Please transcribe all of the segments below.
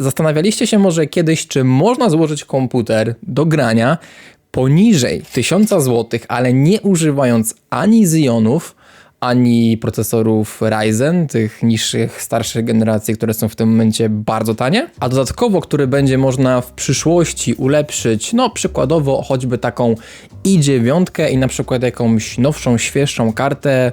Zastanawialiście się może kiedyś, czy można złożyć komputer do grania poniżej 1000 zł, ale nie używając ani Xionów, ani procesorów Ryzen, tych niższych, starszych generacji, które są w tym momencie bardzo tanie, a dodatkowo, który będzie można w przyszłości ulepszyć, no przykładowo choćby taką i9 i na przykład jakąś nowszą, świeższą kartę,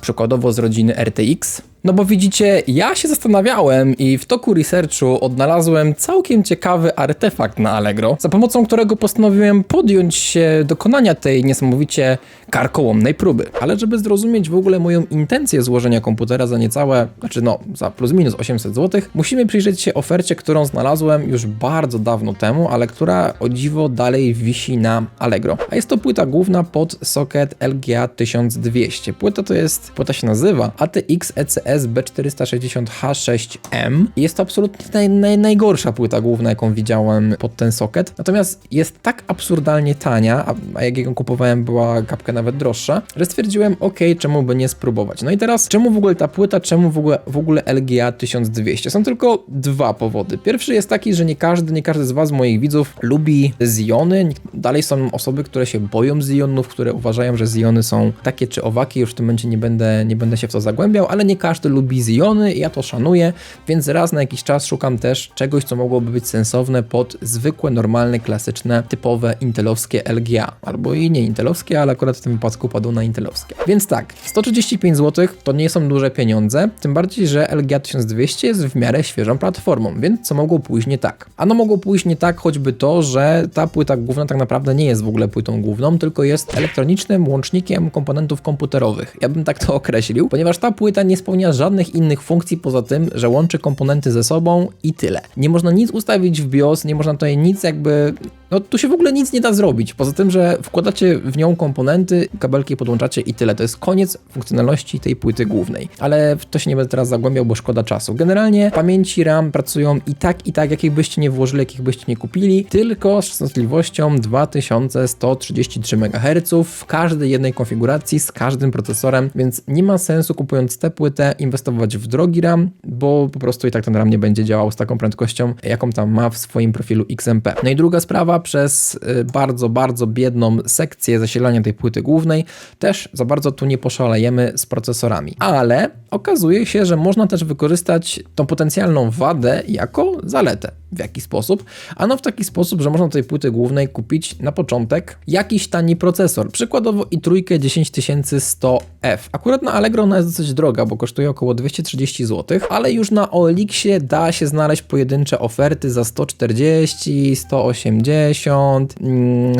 przykładowo z rodziny RTX. No bo widzicie, ja się zastanawiałem i w toku researchu odnalazłem całkiem ciekawy artefakt na Allegro, za pomocą którego postanowiłem podjąć się dokonania tej niesamowicie karkołomnej próby. Ale żeby zrozumieć w ogóle moją intencję złożenia komputera za niecałe, znaczy no, za plus minus 800 zł, musimy przyjrzeć się ofercie, którą znalazłem już bardzo dawno temu, ale która o dziwo dalej wisi na Allegro. A jest to płyta główna pod socket LGA 1200. Płyta to jest, płyta się nazywa ATX ECS B460H6M. Jest to absolutnie naj, naj, najgorsza płyta główna, jaką widziałem pod ten socket. Natomiast jest tak absurdalnie tania, a, a jak ją kupowałem była kapkę nawet droższa, że stwierdziłem, ok, czemu by nie spróbować. No i teraz, czemu w ogóle ta płyta, czemu w ogóle, w ogóle LGA 1200? Są tylko dwa powody. Pierwszy jest taki, że nie każdy, nie każdy z Was, moich widzów, lubi Ziony. Dalej są osoby, które się boją Zionów, które uważają, że Ziony są takie czy owaki. Już w tym momencie nie będę, nie będę się w to zagłębiał, ale nie każdy lubi Ziony i ja to szanuję, więc raz na jakiś czas szukam też czegoś, co mogłoby być sensowne pod zwykłe, normalne, klasyczne, typowe intelowskie LGA. Albo i nie intelowskie, ale akurat w tym wypadku padło na intelowskie. Więc tak, 135 zł to nie są duże pieniądze, tym bardziej, że LGA 1200 jest w miarę świeżą platformą, więc co mogło pójść nie tak? Ano mogło pójść nie tak choćby to, że ta płyta główna tak naprawdę nie jest w ogóle płytą główną, tylko jest elektronicznym łącznikiem komponentów komputerowych. Ja bym tak to określił, ponieważ ta płyta nie spełnia żadnych innych funkcji poza tym, że łączy komponenty ze sobą i tyle. Nie można nic ustawić w BIOS, nie można tutaj nic jakby no tu się w ogóle nic nie da zrobić. Poza tym, że wkładacie w nią komponenty, kabelki podłączacie i tyle. To jest koniec funkcjonalności tej płyty głównej. Ale w to się nie będę teraz zagłębiał, bo szkoda czasu. Generalnie pamięci RAM pracują i tak, i tak, jakich byście nie włożyli, jakich byście nie kupili, tylko z częstotliwością 2133 MHz w każdej jednej konfiguracji z każdym procesorem, więc nie ma sensu kupując tę płytę inwestować w drogi RAM, bo po prostu i tak ten RAM nie będzie działał z taką prędkością, jaką tam ma w swoim profilu XMP. No i druga sprawa, przez y, bardzo, bardzo biedną sekcję zasilania tej płyty głównej. Też za bardzo tu nie poszalejemy z procesorami. Ale okazuje się, że można też wykorzystać tą potencjalną wadę jako zaletę. W jaki sposób? Ano w taki sposób, że można tej płyty głównej kupić na początek jakiś tani procesor. Przykładowo i trójkę 10100F. Akurat na Allegro ona jest dosyć droga, bo kosztuje około 230 zł, ale już na OLX-ie da się znaleźć pojedyncze oferty za 140, 180,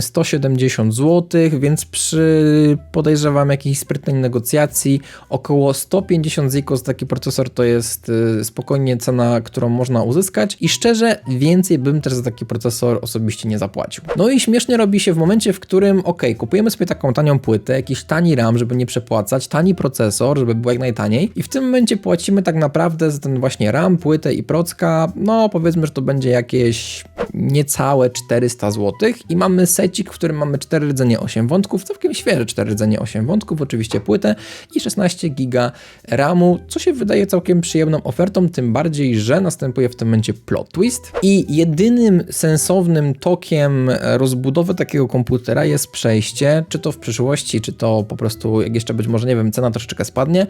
170 zł, więc przy podejrzewam jakiejś sprytnej negocjacji około 150 ziko za taki procesor to jest y, spokojnie cena, którą można uzyskać i szczerze więcej bym też za taki procesor osobiście nie zapłacił. No i śmiesznie robi się w momencie, w którym ok, kupujemy sobie taką tanią płytę, jakiś tani RAM, żeby nie przepłacać, tani procesor, żeby było jak najtaniej i w tym momencie płacimy tak naprawdę za ten właśnie RAM, płytę i procka, no powiedzmy, że to będzie jakieś niecałe 400 zł i mamy secik, w którym mamy 4 rdzenie 8 wątków, całkiem świeże 4 rdzenie 8 wątków, oczywiście płytę i 16 giga RAMu, co się wydaje całkiem przyjemną ofertą, tym bardziej, że następuje w tym momencie plot twist i jedynym sensownym tokiem rozbudowy takiego komputera jest przejście, czy to w przyszłości, czy to po prostu, jak jeszcze być może, nie wiem, cena troszeczkę spadnie,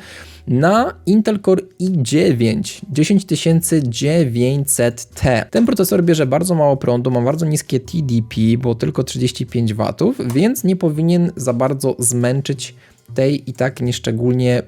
na Intel Core i9 10900T. Ten procesor bierze bardzo mało prądu, ma bardzo niskie TDP, bo tylko 35 W, więc nie powinien za bardzo zmęczyć tej i tak nieszczególnie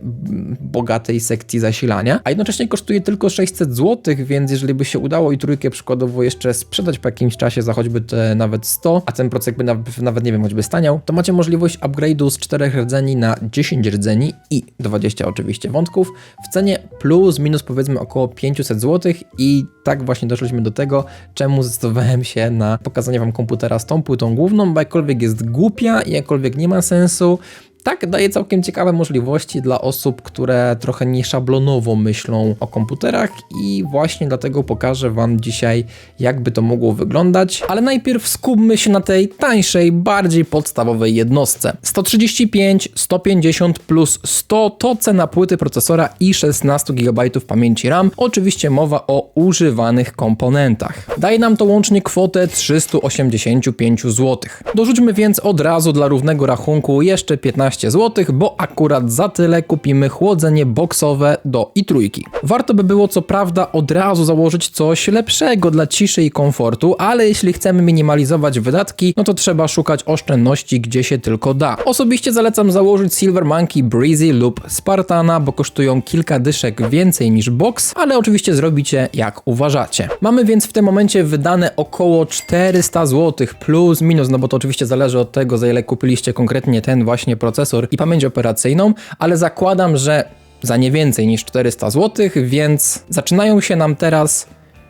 bogatej sekcji zasilania, a jednocześnie kosztuje tylko 600 zł, więc jeżeli by się udało i trójkę przykładowo jeszcze sprzedać po jakimś czasie za choćby te nawet 100, a ten procek by nawet, nawet nie wiem, choćby staniał, to macie możliwość upgrade'u z 4 rdzeni na 10 rdzeni i 20 oczywiście wątków w cenie plus minus powiedzmy około 500 zł i tak właśnie doszliśmy do tego, czemu zdecydowałem się na pokazanie Wam komputera z tą płytą główną, bo jakkolwiek jest głupia i jakkolwiek nie ma sensu, tak daje całkiem ciekawe możliwości dla osób, które trochę nieszablonowo myślą o komputerach i właśnie dlatego pokażę Wam dzisiaj, jakby to mogło wyglądać. Ale najpierw skupmy się na tej tańszej, bardziej podstawowej jednostce. 135, 150 plus 100 to cena płyty procesora i 16 GB pamięci RAM. Oczywiście mowa o używanych komponentach. Daje nam to łącznie kwotę 385 zł. Dorzućmy więc od razu dla równego rachunku jeszcze 15 zł, bo akurat za tyle kupimy chłodzenie boxowe do i trójki. Warto by było co prawda od razu założyć coś lepszego dla ciszy i komfortu, ale jeśli chcemy minimalizować wydatki, no to trzeba szukać oszczędności gdzie się tylko da. Osobiście zalecam założyć Silver Monkey Breezy lub Spartana, bo kosztują kilka dyszek więcej niż box, ale oczywiście zrobicie jak uważacie. Mamy więc w tym momencie wydane około 400 zł plus minus, no bo to oczywiście zależy od tego, za ile kupiliście konkretnie ten właśnie procesor i pamięć operacyjną, ale zakładam, że za nie więcej niż 400 zł, więc zaczynają się nam teraz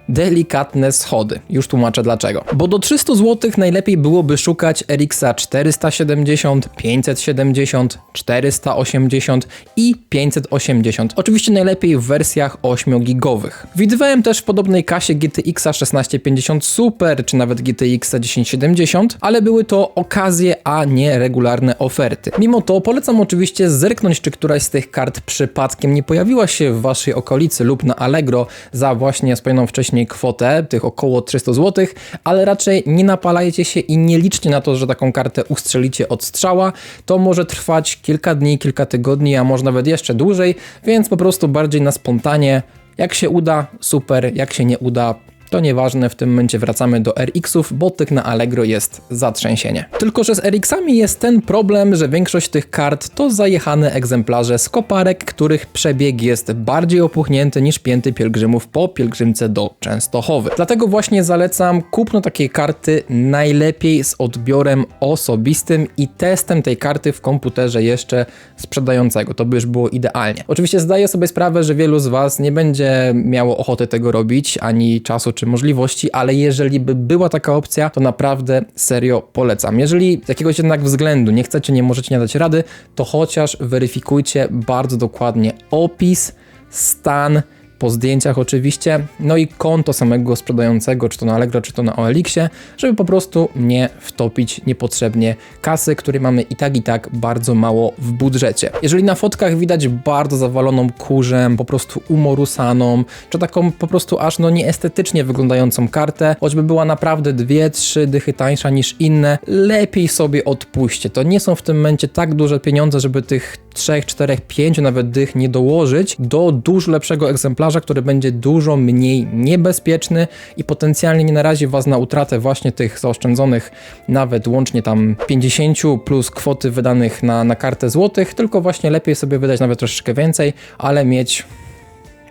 delikatne schody. Już tłumaczę dlaczego. Bo do 300 zł najlepiej byłoby szukać RX 470, 570, 480 i 580. Oczywiście najlepiej w wersjach 8 gigowych. Widywałem też w podobnej kasie GTX 1650 Super, czy nawet GTX 1070, ale były to okazje, a nie regularne oferty. Mimo to polecam oczywiście zerknąć, czy któraś z tych kart przypadkiem nie pojawiła się w waszej okolicy lub na Allegro za właśnie wspomnianą wcześniej kwotę, tych około 300 zł, ale raczej nie napalajcie się i nie liczcie na to, że taką kartę ustrzelicie od strzała. To może trwać kilka dni, kilka tygodni, a może nawet jeszcze dłużej, więc po prostu bardziej na spontanie. Jak się uda, super, jak się nie uda, to nieważne, w tym momencie wracamy do RX-ów, bo tych na Allegro jest zatrzęsienie. Tylko, że z RX-ami jest ten problem, że większość tych kart to zajechane egzemplarze z koparek, których przebieg jest bardziej opuchnięty niż pięty pielgrzymów po pielgrzymce do Częstochowy. Dlatego właśnie zalecam kupno takiej karty najlepiej z odbiorem osobistym i testem tej karty w komputerze jeszcze sprzedającego. To by już było idealnie. Oczywiście zdaję sobie sprawę, że wielu z Was nie będzie miało ochoty tego robić, ani czasu czy możliwości, ale jeżeli by była taka opcja, to naprawdę serio polecam. Jeżeli z jakiegoś jednak względu nie chcecie, nie możecie nie dać rady, to chociaż weryfikujcie bardzo dokładnie opis, stan, po zdjęciach oczywiście, no i konto samego sprzedającego, czy to na Allegro, czy to na OLX-ie, żeby po prostu nie wtopić niepotrzebnie kasy, której mamy i tak i tak bardzo mało w budżecie. Jeżeli na fotkach widać bardzo zawaloną kurzem, po prostu umorusaną, czy taką po prostu aż no nieestetycznie wyglądającą kartę, choćby była naprawdę dwie, trzy dychy tańsza niż inne, lepiej sobie odpuśćcie. To nie są w tym momencie tak duże pieniądze, żeby tych 3, 4, 5 nawet dych nie dołożyć do dużo lepszego egzemplarza, który będzie dużo mniej niebezpieczny i potencjalnie nie narazi Was na utratę właśnie tych zaoszczędzonych nawet łącznie tam 50 plus kwoty wydanych na, na kartę złotych, tylko właśnie lepiej sobie wydać nawet troszeczkę więcej, ale mieć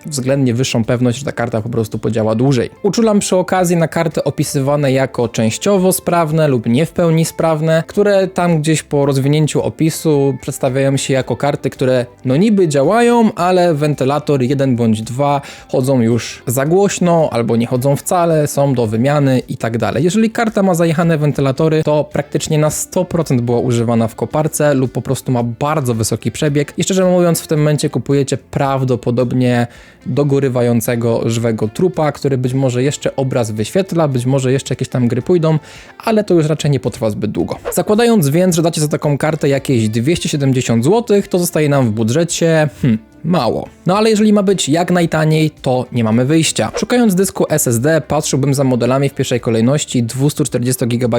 względnie wyższą pewność, że ta karta po prostu podziała dłużej. Uczulam przy okazji na karty opisywane jako częściowo sprawne lub nie w pełni sprawne, które tam gdzieś po rozwinięciu opisu przedstawiają się jako karty, które no niby działają, ale wentylator 1 bądź 2 chodzą już za głośno albo nie chodzą wcale, są do wymiany i tak dalej. Jeżeli karta ma zajechane wentylatory, to praktycznie na 100% była używana w koparce lub po prostu ma bardzo wysoki przebieg i szczerze mówiąc w tym momencie kupujecie prawdopodobnie dogorywającego żywego trupa, który być może jeszcze obraz wyświetla, być może jeszcze jakieś tam gry pójdą, ale to już raczej nie potrwa zbyt długo. Zakładając więc, że dacie za taką kartę jakieś 270 zł, to zostaje nam w budżecie hmm, mało. No ale jeżeli ma być jak najtaniej, to nie mamy wyjścia. Szukając dysku SSD, patrzyłbym za modelami w pierwszej kolejności 240 GB,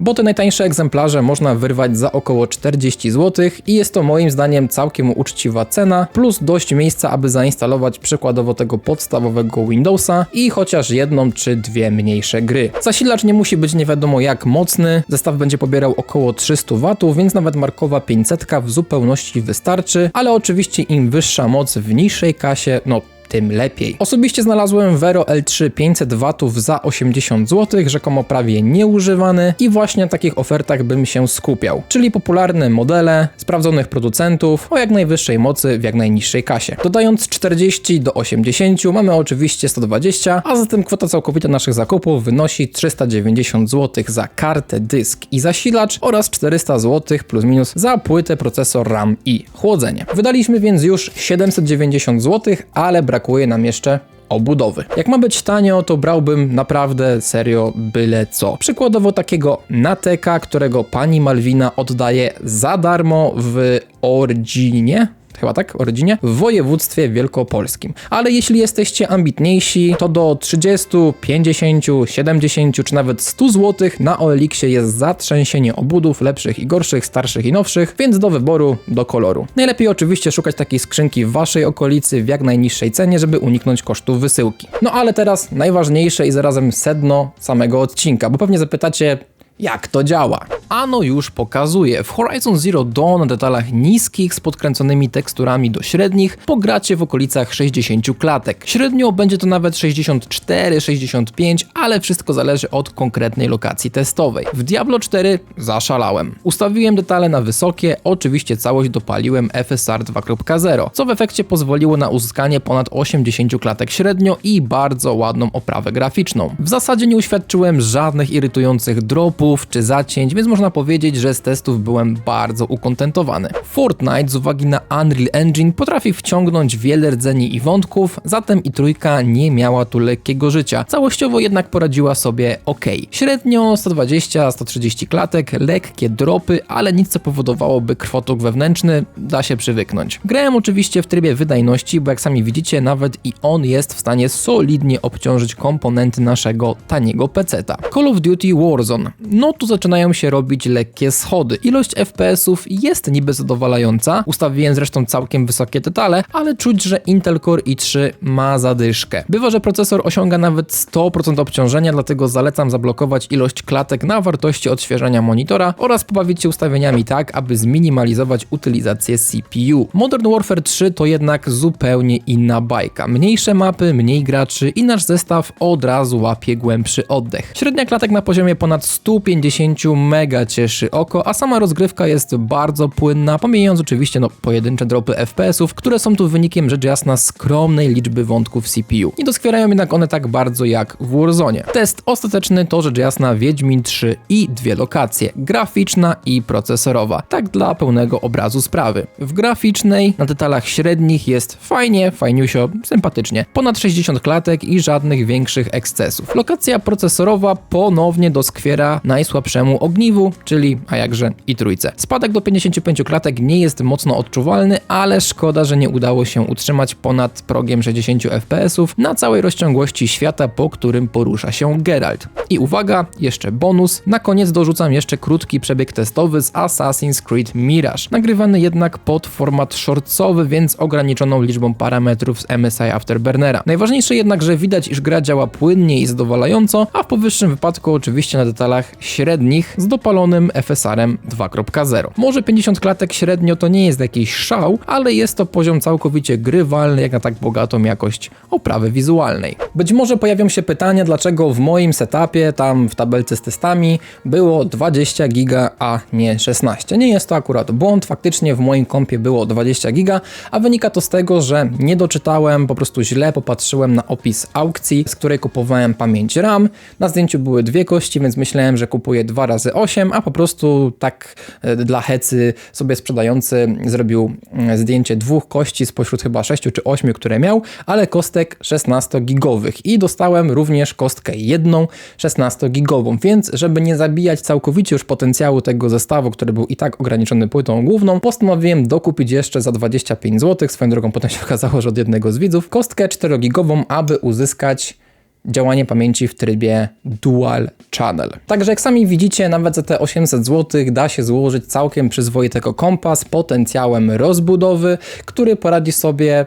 bo te najtańsze egzemplarze można wyrwać za około 40 zł i jest to moim zdaniem całkiem uczciwa cena, plus dość miejsca, aby zainstalować przykładowo tego podstawowego Windowsa i chociaż jedną czy dwie mniejsze gry. Zasilacz nie musi być nie wiadomo jak mocny, zestaw będzie pobierał około 300 W, więc nawet markowa 500 w zupełności wystarczy, ale oczywiście im wyższa moc w niższej kasie, no tym lepiej. Osobiście znalazłem Vero L3 500 W za 80 zł, rzekomo prawie nieużywany i właśnie na takich ofertach bym się skupiał, czyli popularne modele, sprawdzonych producentów o jak najwyższej mocy w jak najniższej kasie. Dodając 40 do 80 mamy oczywiście 120, a zatem kwota całkowita naszych zakupów wynosi 390 zł za kartę, dysk i zasilacz oraz 400 zł plus minus za płytę, procesor RAM i chłodzenie. Wydaliśmy więc już 790 zł, ale brakuje nam jeszcze obudowy. Jak ma być tanio, to brałbym naprawdę serio byle co. Przykładowo takiego Nateka, którego pani Malwina oddaje za darmo w Originie, chyba tak, o rodzinie, w województwie wielkopolskim. Ale jeśli jesteście ambitniejsi, to do 30, 50, 70 czy nawet 100 zł na OLX jest zatrzęsienie obudów lepszych i gorszych, starszych i nowszych, więc do wyboru, do koloru. Najlepiej oczywiście szukać takiej skrzynki w waszej okolicy w jak najniższej cenie, żeby uniknąć kosztów wysyłki. No ale teraz najważniejsze i zarazem sedno samego odcinka, bo pewnie zapytacie, jak to działa. Ano już pokazuje. W Horizon Zero Dawn na detalach niskich z podkręconymi teksturami do średnich pogracie w okolicach 60 klatek. Średnio będzie to nawet 64-65, ale wszystko zależy od konkretnej lokacji testowej. W Diablo 4 zaszalałem. Ustawiłem detale na wysokie, oczywiście całość dopaliłem FSR 2.0, co w efekcie pozwoliło na uzyskanie ponad 80 klatek średnio i bardzo ładną oprawę graficzną. W zasadzie nie uświadczyłem żadnych irytujących dropów czy zacięć, więc można powiedzieć, że z testów byłem bardzo ukontentowany. Fortnite z uwagi na Unreal Engine potrafi wciągnąć wiele rdzeni i wątków, zatem i trójka nie miała tu lekkiego życia. Całościowo jednak poradziła sobie ok. Średnio 120-130 klatek, lekkie dropy, ale nic co powodowałoby krwotok wewnętrzny, da się przywyknąć. Grałem oczywiście w trybie wydajności, bo jak sami widzicie, nawet i on jest w stanie solidnie obciążyć komponenty naszego taniego peceta. Call of Duty Warzone. No tu zaczynają się robić lekkie schody. Ilość FPS-ów jest niby zadowalająca, ustawiłem zresztą całkiem wysokie detale, ale czuć, że Intel Core i3 ma zadyszkę. Bywa, że procesor osiąga nawet 100% obciążenia, dlatego zalecam zablokować ilość klatek na wartości odświeżania monitora oraz pobawić się ustawieniami tak, aby zminimalizować utylizację CPU. Modern Warfare 3 to jednak zupełnie inna bajka. Mniejsze mapy, mniej graczy i nasz zestaw od razu łapie głębszy oddech. Średnia klatek na poziomie ponad 150 mega cieszy oko, a sama rozgrywka jest bardzo płynna, pomijając oczywiście no, pojedyncze dropy FPS-ów, które są tu wynikiem rzecz jasna skromnej liczby wątków CPU. Nie doskwierają jednak one tak bardzo jak w Warzone. Test ostateczny to rzecz jasna Wiedźmin 3 i dwie lokacje, graficzna i procesorowa, tak dla pełnego obrazu sprawy. W graficznej na detalach średnich jest fajnie, fajniusio, sympatycznie, ponad 60 klatek i żadnych większych ekscesów. Lokacja procesorowa ponownie doskwiera najsłabszemu ogniwu, czyli a jakże i trójce. Spadek do 55 klatek nie jest mocno odczuwalny, ale szkoda, że nie udało się utrzymać ponad progiem 60 fps na całej rozciągłości świata, po którym porusza się Geralt. I uwaga, jeszcze bonus, na koniec dorzucam jeszcze krótki przebieg testowy z Assassin's Creed Mirage, nagrywany jednak pod format shortsowy, więc ograniczoną liczbą parametrów z MSI Afterburnera. Najważniejsze jednak, że widać, iż gra działa płynnie i zadowalająco, a w powyższym wypadku oczywiście na detalach średnich z dopalonym FSR-em 2.0. Może 50 klatek średnio to nie jest jakiś szał, ale jest to poziom całkowicie grywalny jak na tak bogatą jakość oprawy wizualnej. Być może pojawią się pytania, dlaczego w moim setupie, tam w tabelce z testami, było 20 giga, a nie 16. Nie jest to akurat błąd, faktycznie w moim kompie było 20 giga, a wynika to z tego, że nie doczytałem, po prostu źle popatrzyłem na opis aukcji, z której kupowałem pamięć RAM. Na zdjęciu były dwie kości, więc myślałem, że kupuję 2 razy 8, a po prostu tak e, dla hecy sobie sprzedający zrobił e, zdjęcie dwóch kości spośród chyba 6 czy 8, które miał, ale kostek 16-gigowych i dostałem również kostkę jedną 16-gigową, więc żeby nie zabijać całkowicie już potencjału tego zestawu, który był i tak ograniczony płytą główną, postanowiłem dokupić jeszcze za 25 zł, swoją drogą potem się okazało, że od jednego z widzów, kostkę 4-gigową, aby uzyskać działanie pamięci w trybie Dual Channel. Także jak sami widzicie, nawet za te 800 zł da się złożyć całkiem przyzwoitego kompa z potencjałem rozbudowy, który poradzi sobie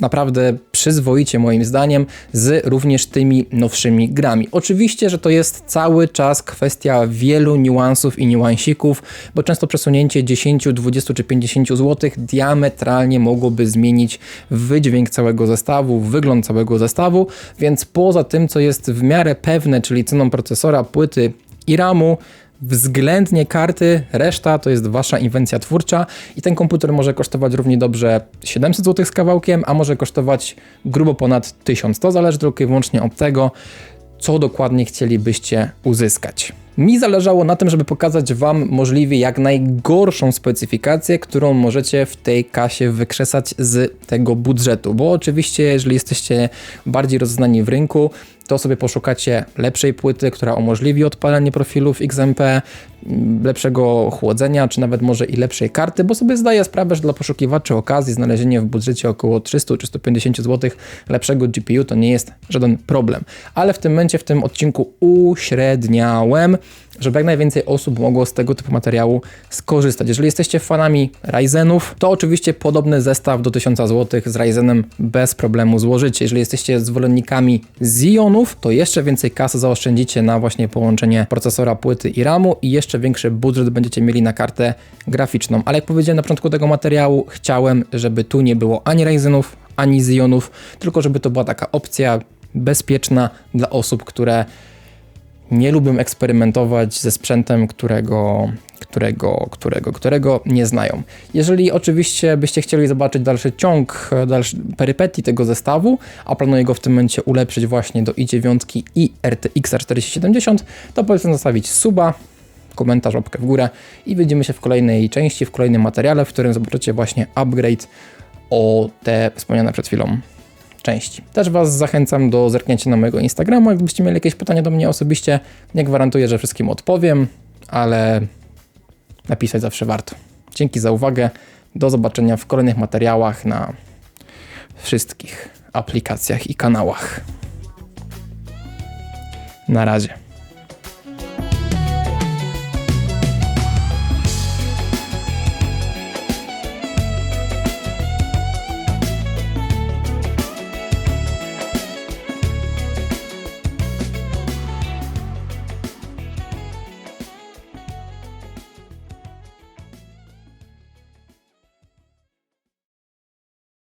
naprawdę przyzwoicie moim zdaniem z również tymi nowszymi grami. Oczywiście, że to jest cały czas kwestia wielu niuansów i niuansików, bo często przesunięcie 10, 20 czy 50 zł diametralnie mogłoby zmienić wydźwięk całego zestawu, wygląd całego zestawu, więc poza tym, co jest w miarę pewne, czyli ceną procesora, płyty i RAMu, względnie karty, reszta to jest wasza inwencja twórcza i ten komputer może kosztować równie dobrze 700 zł z kawałkiem, a może kosztować grubo ponad 1000. To zależy tylko i wyłącznie od tego, co dokładnie chcielibyście uzyskać. Mi zależało na tym, żeby pokazać Wam możliwie jak najgorszą specyfikację, którą możecie w tej kasie wykrzesać z tego budżetu, bo oczywiście jeżeli jesteście bardziej rozeznani w rynku, to sobie poszukacie lepszej płyty, która umożliwi odpalenie profilów XMP, lepszego chłodzenia, czy nawet może i lepszej karty, bo sobie zdaję sprawę, że dla poszukiwaczy okazji znalezienie w budżecie około 300-350 zł lepszego GPU to nie jest żaden problem. Ale w tym momencie, w tym odcinku uśredniałem, żeby jak najwięcej osób mogło z tego typu materiału skorzystać. Jeżeli jesteście fanami Ryzenów, to oczywiście podobny zestaw do 1000 zł z Ryzenem bez problemu złożycie. Jeżeli jesteście zwolennikami Xionów, to jeszcze więcej kasy zaoszczędzicie na właśnie połączenie procesora, płyty i RAMu i jeszcze większy budżet będziecie mieli na kartę graficzną. Ale jak powiedziałem na początku tego materiału, chciałem, żeby tu nie było ani Ryzenów, ani Xionów, tylko żeby to była taka opcja bezpieczna dla osób, które nie lubię eksperymentować ze sprzętem, którego, którego, którego, którego nie znają. Jeżeli oczywiście byście chcieli zobaczyć dalszy ciąg, dalszy perypetii tego zestawu, a planuję go w tym momencie ulepszyć właśnie do i9 i RTX 4070, to polecam zostawić suba, komentarz, łapkę w górę i widzimy się w kolejnej części, w kolejnym materiale, w którym zobaczycie właśnie upgrade o te wspomniane przed chwilą części. Też Was zachęcam do zerknięcia na mojego Instagrama. Jakbyście mieli jakieś pytania do mnie osobiście, nie gwarantuję, że wszystkim odpowiem, ale napisać zawsze warto. Dzięki za uwagę. Do zobaczenia w kolejnych materiałach na wszystkich aplikacjach i kanałach. Na razie.